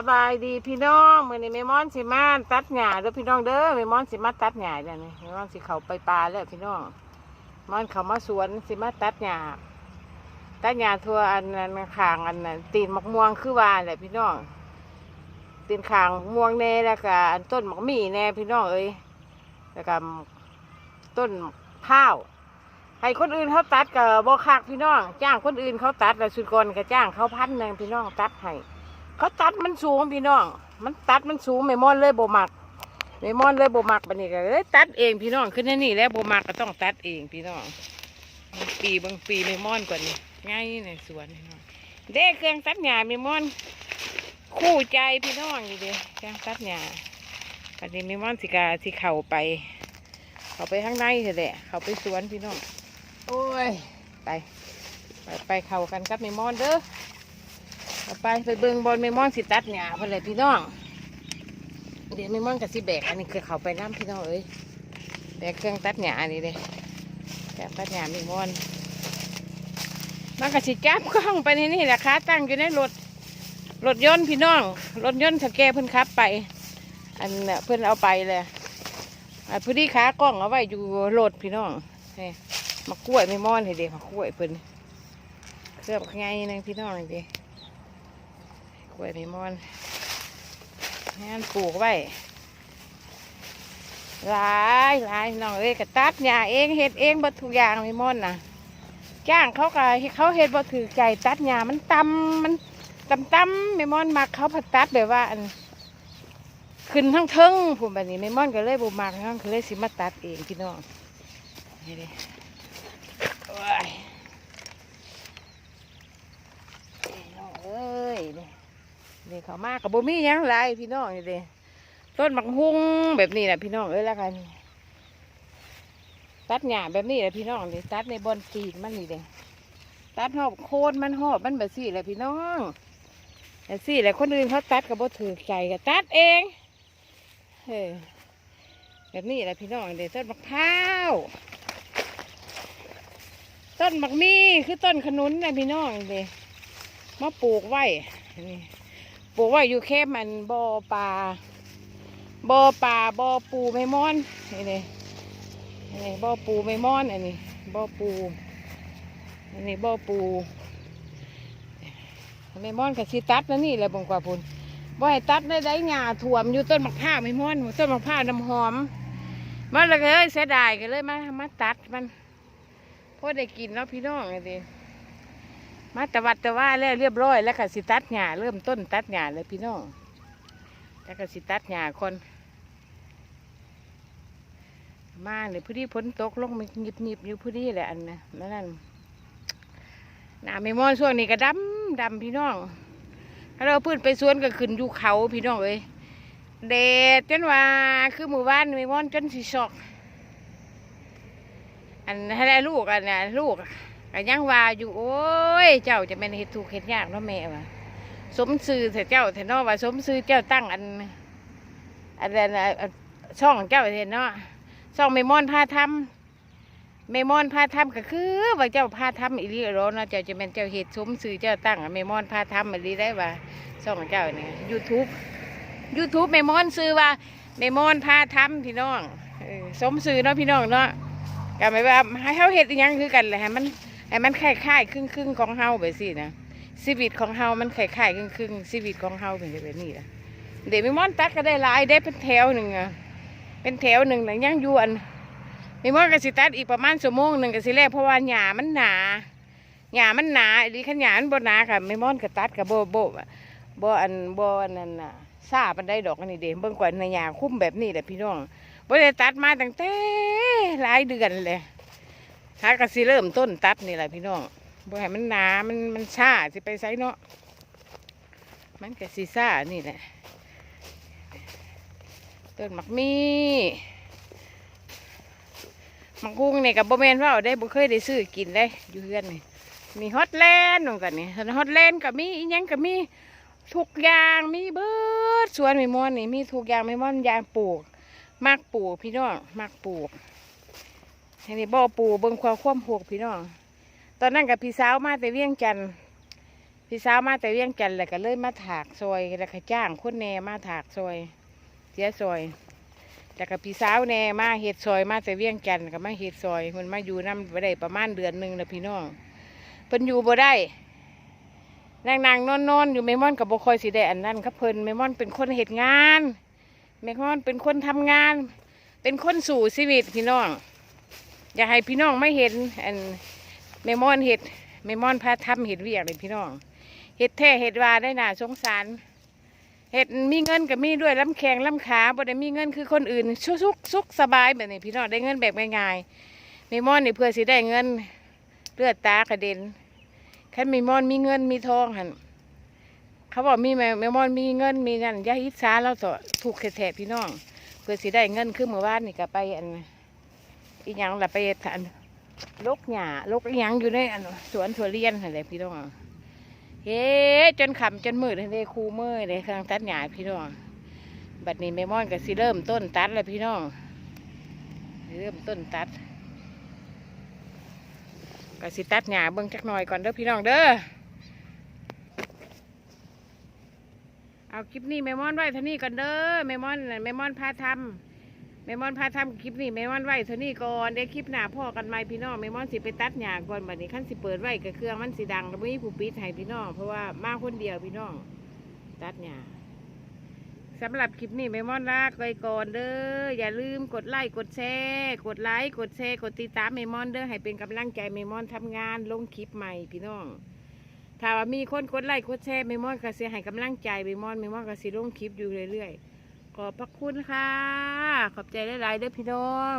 สบายดีพี่น้องมือนี้แม่มอนสิมาตัดหญ้าเด้อพี่น้องเด้อแม่มอนสิมาตัดหญ้าเดี๋ยวนี้แม่มอนสิเขาไปป่าแล้วพี่น้องมอนเขามาสวนสิมาตัดหญ้าตัดหญ้าทั่วอันนั้นขางอันนั้นตีนมะม่วงคือว่าแหละพี่น้องตีนขางม่วงแน่แล้วก็อันต้นมะมี่แน่พี่น้องเอ้ยแล้วก็ต้นข้าวให้คนอื่นเขาตัดกับบ่คักพี่น้อง จ้างคนอื่นเขาตัดแล้วสุดก่อนก็จ้างเขาพันหนึ่งพี่น้องตัดให้ เขาตัดมันสูงพี่น้อง มันตัดมันสูงไม่มอนเลยโบมักไม่มอนเลยโบมักบันนี้ก็เลยตัดเองพี่น้องขึ้นในนี่แล้วโบมักก็ต้องตัดเองพี่น้องบางปีบางปีไม่มอนกว่านี้ง่ายในสวนพี่น้องเด้เครื่องตัดหญ้าไม่มอน คู่ใจพี่น้องอยู่เด้เครื่องตัดหญ้าอันนี้ไม่มอนสิกาสิเข่าไป เขาไปข้างในเถอะแหละ เขาไปสวนพี่น้อง โอ้ย ไป ไปไปเข่ากันครับไม่มอนเด้อเอา ไปไปเบิ่งบอลเมมอนสิตัดหญ้าเพื่อนเลยพี่น้อง เดี๋ยวเมมอนกับสิแบกอันนี้คือเขาไปน้ำพี่น้องเอ้ยแบกเครื่องตัดหญ้านี่เลยแบกตัดหญ้าเมมอนมันก็สิจับกล้องไปในนี่แหละคะตั้งอยู่ในรถรถยนต์พี่น้องรถยนต์สแกเพิ่อนขับไป อันน่ะเพิ่อนเอาไปเลยอะพอดีขากล้องเอาไว้อยู่รถพี่น้องนี่มากล้วยเมมอนเห็นเด็กมากล้วยเพิ่อนเครื่องไงนึงพี่น้องนี่เด็ก กล้วยเลมอนงานปลูกไว้หลายหลายน้องเอ้ยก็ตัดหญ้าเองเฮ็ดเองหมดทุกอย่างเลมอนน่ะจ้างเขาก็เขาเฮ็ดบ่ถือใจตัดหญ้ามันตำมันตำตำเลมอนมักเขาผัดตัดแบบว่าอันขึ้นทั้งเทิงผมแบบนี้เลมอนก็เลยบ่มักทั้งก็เลยสิมาตัดเองพี่น้องนี่เด้โอ้ยนี่น้องเอ้ยนี่ นี่ เขามากกับบ่มีหยังไรพี่น้องนี่เด้ต้นมักฮุ้งแบบนี้แหละพี่น้องเอ้ยแล้วกันตัดหญ้าแบบนี้แหละพี่น้องนี่ตัดในบอนตีมันนี่เด้ตัดหอบโคนมันหอบมันแบบสี่แหละพี่น้องแต่สี่แหละคนอื่นเขาตัดกับบ่ถือใจก็ตัดเองเออแบบนี้แหละพี่น้องเด้ต้นมะพร้าวต้นมักมีคือต้นขนุนนะพี่น้องเด้มาปลูกไว้นี่ ปลูกไว้อยู่แค่มันบ่อปลาบ่อปลาบ่อปูไม่มอนนี่นี่นี่บ่อปูไม่มอนอันนี้บ่อปูอันนี้บ่อปูไม่มอนกับสิตัดแล้วนี่แหละบงกว่าพุ่นบ่ให้ตัดได้ได้หญ้าถ่วมอยู่ต้นมะพร้าวไม่มอนต้นมะพร้าวน้ำหอมมันเลยเอ้ยเสียดายกันเลยมามาตัดมันพอได้กินแล้วพี่น้องไงดิ มาต่วัดต่ว่าแล้วเรียบร้อยแล้วก็สิตัดหญ้าเริ่มต้นตัดหญ้าเลยพี่น้องแล้วก็สิตัดหญ้าคนมาเลยพอดีฝนตกลงมันหยิบหยิบอยู่พอดีแหละอันนะนั่นนั่นหน้าไม่มอนช่วงนี้ก็ดำดำพี่น้องถ้าเราพื้นไปสวนก็ขึ้นอยู่เขาพี่น้องเอ้ยแดดจนว่าคือหมู่บ้านไม่มอนจนสิชอก อันให้ได้ลูกอันน่ะลูก ก็ยังว่าอยู่โอ้ย เจ้าจะเป็นเฮ็ดถูกเฮ็ดยากเนาะแม่ว่าสมซื่อแต่เจ้าแต่นาะว่า สมซื่อเจ้าตั้งอันอันนั้นน่อันช่องเจ้าเห็นเนาะช่องเมมอนพาทำเมมอนพาทำก็คือ ว่าเจ้าพาทำอีหลีโรเนาะเจ้าจะเป็นเจ้าเฮ็ดสมซื่อเจ้าตั้งอะเมมอนพาทำอีหลีได้ว่าช่องเจ้าเนี่ยยูทูบยูทูบเมมอนซื้อว่าเมมอนพาทำพี่น้องสมซื่อเนาะพี่น้องเนาะก็หมายว่าให้เขาเฮ็ดยังคือกันแหละมัน ไอ้มันคล้ายๆครึ่งครึ่งๆของเฮาแบบสินะชีวิตของเฮามันคล้ายๆครึ่งครึ่งๆชีวิตของเฮาเป็นแบบนี้นะเดี๋ยวมีมอนตัดก็ได้หลายได้เป็นแถวหนึ่งอะเป็นแถวหนึ่งหลังย่างยวนมีมอนก็สิตัดอีกประมาณชั่วโมงหนึ่งก็สิแล้วเพราะว่าหญ้ามันหนาหญ้ามันหนาอีหลีขันหญ้ามันบ่หนาค่ะม่มอนก็ตัดกับโบโบบอันบอันนั้นน่ะซาปันได้ดอกอันนี้เด้เบิ่งกว่าในหญ้าคุ้มแบบนี้แหละพี่น้องบ่ได้ตัดมาตั้งแต่หลายเดือนเลย หากระสิเริ่มต้นตัดนี่แหละพี่น้องบ่ให้มันหนา มันมันชาสิไปไซเนาะ มันก็สิซ่านี่แหละ ต้นหมักมีหมักกุ้งนี่ยกับโบแมนว่าเอาได้บ่เคยได้ซื้อกินได้อยู่เฮือนนี่ มีฮอตแลนด์นู่นกันนี่ฮอตแลนด์ก็มีอีหยังก็มีทุกอย่างมีเบิดสวนมีมอนนี่มีทุกอย่างมีมอนยางปลูกมักปลูกพี่น้องมักปลูก อันนี้บ่อปูเบิ่งความความหกพี่น้องตอนนั้นกับพี่สาวมาแต่เวียงจันทน์พี่สาวมาแต่เวียงจันทน์แล้วก็เลยมาถากซอยแล้วก็จ้างคนแน่มาถากซอยเสียซอยแล้วก็พี่สาวแน่มาเฮ็ดซอยมาแต่เวียงจันทน์ก็มาเฮ็ดซอยมันมาอยู่นำบ่ได้ประมาณเดือนหนึ่งแล้วพี่น้องเพิ่นอยู่บ่ได้นางนางนอนนอนๆอยู่แม่ม่อนกับบ่คอยสิได้อันนั้นครับเพิ่นแม่ม่อนเป็นคนเฮ็ดงานแม่ม่อนเป็นคนทำงาน เป็นคนสู่ชีวิตพี่น้อง อยากให้พี่น้องไม่เห็นอันแม่ม่อนเห็ดแม่ม่อนพาทำเห็ดเวียกเลยพี่น้องเห็ดแท้เห็ดวาได้น่าสงสารเห็ดมีเงินกับมีด้วยลำแข็งลำขาบ่ได้มีเงินคือคนอื่นสุกสุกสุกสบายแบบนี้พี่น้องได้เงินแบบง่ายๆแม่ม่อนนี่เพื่อสิได้เงินเลือดตากระเด็นแค่แม่ม่อนมีเงินมีทองหันเขาบอกมีแม่แม่ม่อนมีเงินมีนั่นย่าอิจฉาเราต่อถูกแท้ๆพี่น้อง เพื่อสิได้เงินคือเมื่อวานนี่ก็ไปอัน อีหยังละไปอันลกหญ้าลกอีหยังอยู่ในอันสวนถั่วเลียนอะไรพี่น้องเฮ้จนขำจนมืดเลยคูมืดเลยเครื่องตัดหญ้าพี่น้องบัดนี้แม่ม่อนก็สิเริ่มต้นตัดแล้วพี่น้องเริ่มต้นตัดก็สิตัดหญ้าเบิ่งจักหน่อยก่อนเด้อพี่น้องเด้อเอาคลิปนี้แม่ม่อนไว้ท่านี้ก่อนเด้อแม่ม่อนน่ะแม่ม่อนพาทำ แม่มอนพาทำคลิปนี้แม่มอนไว้เท่านี้ก่อนเดี๋ยวคลิปหน้าพ่อกันไหมพี่น้องแม่มอนสิไปตัดหญ้าก่อนบัดนี้ขั้นสิเปิดไว้กับเครื่องมันสิดังแล้วไม่มีผู้ปิดให้พี่น้องเพราะว่ามาคนเดียวพี่น้องตัดหญ้าสำหรับคลิปนี้แม่มอนลาไปก่อนเด้ออย่าลืมกดไลค์กดแชร์กดไลค์กดแชร์กดติดตามแม่มอนเด้อให้เป็นกำลังใจแม่มอนทำงานลงคลิปใหม่พี่น้องถ้าว่ามีคนกดไลค์กดแชร์แม่มอนก็เสียให้กำลังใจแม่มอนแม่มอนก็สิลงคลิปอยู่เรื่อยๆ ขอบพระคุณค่ะ ขอบใจหลายๆเด้อพี่น้อง